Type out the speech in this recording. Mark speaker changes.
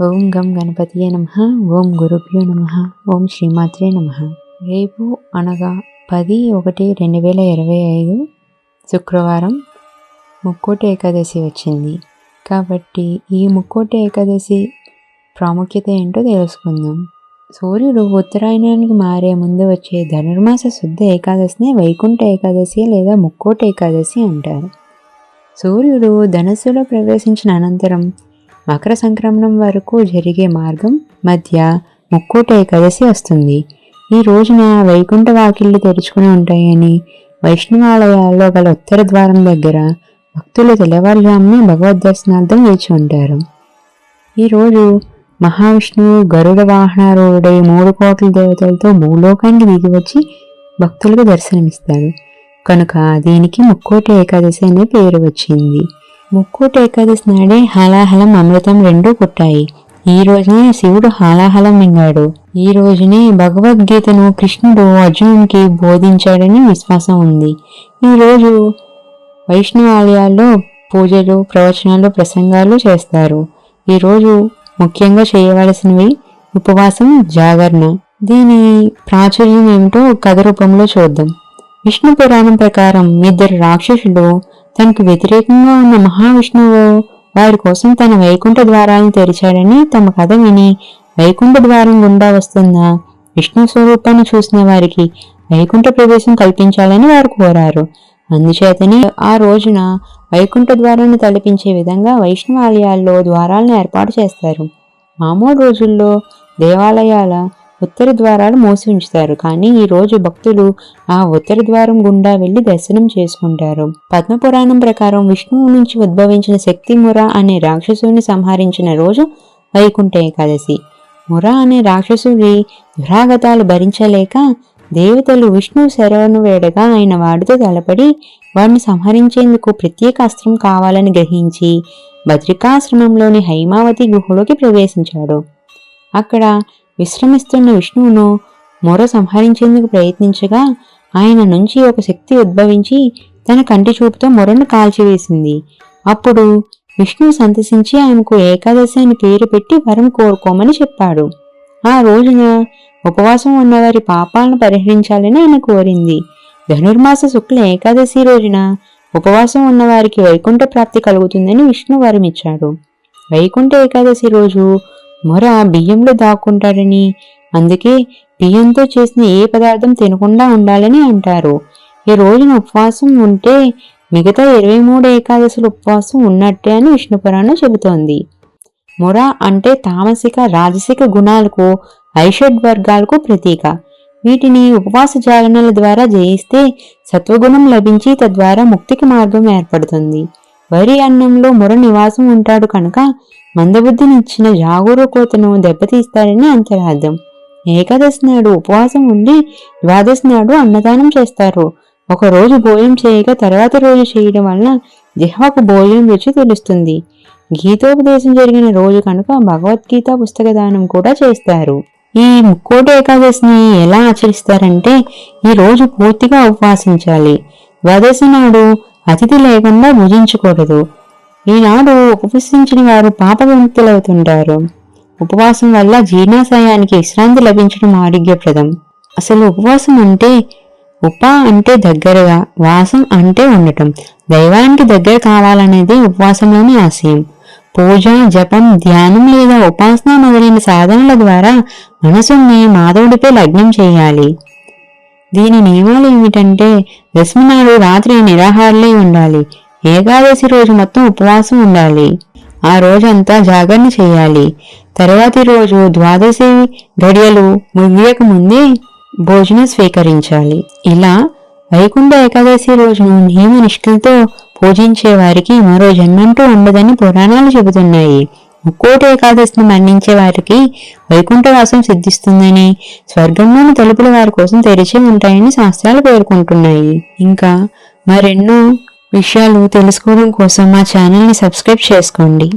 Speaker 1: ఓం గం గణపతియే నమ. ఓం గురుభ్యో నమ. ఓం శ్రీమాత్రే నమ. రేపు అనగా పది ఒకటి రెండు వేల ఇరవై ఐదు శుక్రవారం ముక్కోటి ఏకాదశి వచ్చింది. కాబట్టి ఈ ముక్కోటి ఏకాదశి ప్రాముఖ్యత ఏంటో తెలుసుకుందాం. సూర్యుడు ఉత్తరాయణానికి మారే ముందు వచ్చే ధనుర్మాస శుద్ధ ఏకాదశిని వైకుంఠ ఏకాదశి లేదా ముక్కోటి ఏకాదశి అంటారు. సూర్యుడు ధనస్సులో ప్రవేశించిన అనంతరం మకర సంక్రమణం వరకు జరిగే మార్గం మధ్య ముక్కోట ఏకాదశి వస్తుంది. ఈ రోజున వైకుంఠ వాకిళ్ళు తెరుచుకుని ఉంటాయని వైష్ణవాలయాల్లో గల ఉత్తర ద్వారం దగ్గర భక్తులు తెల్లవారుజామునే భగవద్ దర్శనార్థం వేచి ఉంటారు. ఈరోజు మహావిష్ణువు గరుడ వాహనారూఢై మూడు కోట్ల దేవతలతో భూలోకానికి దిగి వచ్చి భక్తులకు దర్శనమిస్తాడు కనుక దీనికి ముక్కోటి ఏకాదశి అనే పేరు వచ్చింది. ముక్కోటి ఏకాదశి నాడే హాలాహలం అమృతం రెండూ పుట్టాయి. ఈ రోజునే శివుడు హాలాహలం మింగాడు ఈ రోజునే భగవద్గీతను కృష్ణుడు అర్జునునికి బోధించాడని విశ్వాసం ఉంది. ఈ రోజు వైష్ణవాలయాల్లో పూజలు ప్రవచనాలు ప్రసంగాలు చేస్తారు. ఈరోజు ముఖ్యంగా చేయవలసినవి ఉపవాసం జాగరణ. దీని ప్రాచుర్యం ఏమిటో కథ రూపంలో చూద్దాం. విష్ణు పురాణం ప్రకారం ఇద్దరు రాక్షసులు తనకు వ్యతిరేకంగా ఉన్న మహావిష్ణువు వారి కోసం తన వైకుంఠ ద్వారాలను తెరిచాడని తమ కథ విని వైకుంఠ ద్వారం గుండా వస్తున్న విష్ణు స్వరూపాన్ని చూసిన వారికి వైకుంఠ ప్రవేశం కల్పించాలని వారు కోరారు. అందుచేతనే ఆ రోజున వైకుంఠ ద్వారాన్ని తలపించే విధంగా వైష్ణవాలయాల్లో ద్వారాలను ఏర్పాటు చేస్తారు. మామూలు రోజుల్లో దేవాలయాల ఉత్తర ద్వారాలు మూసి ఉంచుతారు. కానీ ఈ రోజు భక్తులు ఆ ఉత్తర ద్వారం గుండా వెళ్ళి దర్శనం చేసుకుంటారు. పద్మపురాణం ప్రకారం విష్ణువు నుంచి ఉద్భవించిన శక్తి ముర అనే రాక్షసుని సంహరించిన రోజు వైకుంఠ ఏకాదశి. ముర అనే రాక్షసుడి దురాగతాలు భరించలేక దేవతలు విష్ణు శరవను వేడగా ఆయన వాడితో తలపడి వాడిని సంహరించేందుకు ప్రత్యేక అస్త్రం కావాలని గ్రహించి భద్రికాశ్రమంలోని హైమావతి గుహలోకి ప్రవేశించాడు. అక్కడ విశ్రమిస్తున్న విష్ణువును మొర సంహరించేందుకు ప్రయత్నించగా ఆయన నుంచి ఒక శక్తి ఉద్భవించి తన కంటి చూపుతో మొరను కాల్చివేసింది. అప్పుడు విష్ణువు సంతసించి ఆయనకు ఏకాదశి అని పేరు పెట్టి వరం కోరుకోమని చెప్పాడు. ఆ రోజున ఉపవాసం ఉన్నవారి పాపాలను పరిహరించాలని ఆయన కోరింది. ధనుర్మాస శుక్ల ఏకాదశి రోజున ఉపవాసం ఉన్నవారికి వైకుంఠ ప్రాప్తి కలుగుతుందని విష్ణు వరమిచ్చాడు. వైకుంఠ ఏకాదశి రోజు మొర బియ్యంలో దాక్కుంటాడని? అందుకే బియ్యంతో చేసిన ఏ పదార్థం తినకుండా ఉండాలని అంటారు. ఈ రోజున ఉపవాసం ఉంటే మిగతా ఇరవై మూడు ఏకాదశులు ఉపవాసం ఉన్నట్టే అని విష్ణుపురాణం చెబుతోంది. మొర అంటే తామసిక రాజసిక గుణాలకు ఐషడ్ వర్గాలకు ప్రతీక. వీటిని ఉపవాస జాగరణల ద్వారా జయిస్తే సత్వగుణం లభించి తద్వారా ముక్తికి మార్గం ఏర్పడుతుంది. వరి అన్నంలో మొర నివాసం ఉంటాడు కనుక మందబుద్ధినిచ్చిన జాగరూకతను దెబ్బతీస్తాడని అంతరార్థం. ఏకాదశి నాడు ఉపవాసం ఉండి ద్వాదశి నాడు అన్నదానం చేస్తారు. ఒక రోజు భోజనం చేయగా తర్వాత రోజు చేయడం వలన జిహ్వకు భోజనం రుచి తెలుస్తుంది. గీతోపదేశం జరిగిన రోజు కనుక భగవద్గీత పుస్తక దానం కూడా చేస్తారు. ఈ ముక్కోటి ఏకాదశిని ఎలా ఆచరిస్తారంటే ఈ రోజు పూర్తిగా ఉపవాసించాలి. ద్వాదశి నాడు అతిథి లేకుండా భుజించకూడదు. ఈనాడు ఉపవసించిన వారు పాప విముక్తులవుతుంటారు ఉపవాసం వల్ల జీర్ణాశయానికి విశ్రాంతి లభించడం ఆరోగ్యప్రదం. అసలు ఉపవాసం అంటే ఉప అంటే దగ్గరగా వాసం అంటే ఉండటం. దైవానికి దగ్గర కావాలనేది ఉపవాసంలోని ఆశయం. పూజ జపం ధ్యానం లేదా ఉపాసన మొదలైన సాధనల ద్వారా మనసుని మాధవుడిపై లగ్నం చేయాలి. దీని నియమాలు ఏమిటంటే దశమినాడు రాత్రి నిరాహారలే ఉండాలి. ఏకాదశి రోజు మొత్తం ఉపవాసం ఉండాలి. ఆ రోజంతా జాగరణ చేయాలి. తర్వాతి రోజు ద్వాదశి గడియలు ముగియక ముందే భోజనం స్వీకరించాలి. ఇలా వైకుంఠ ఏకాదశి రోజును నియమ నిష్ఠలతో పూజించే వారికి మరో జన్మంటూ ఉండదని పురాణాలు చెబుతున్నాయి. ముక్కోటి ఏకాదశిని మరణించే వారికి వైకుంఠవాసం సిద్ధిస్తుందని స్వర్గంలోని తలుపులు వారి కోసం తెరిచి ఉంటాయని శాస్త్రాలు పేర్కొంటున్నాయి. ఇంకా మరెన్నో విషయాలు తెలుసుకోవడం కోసం మా ఛానల్ని సబ్స్క్రైబ్ చేసుకోండి.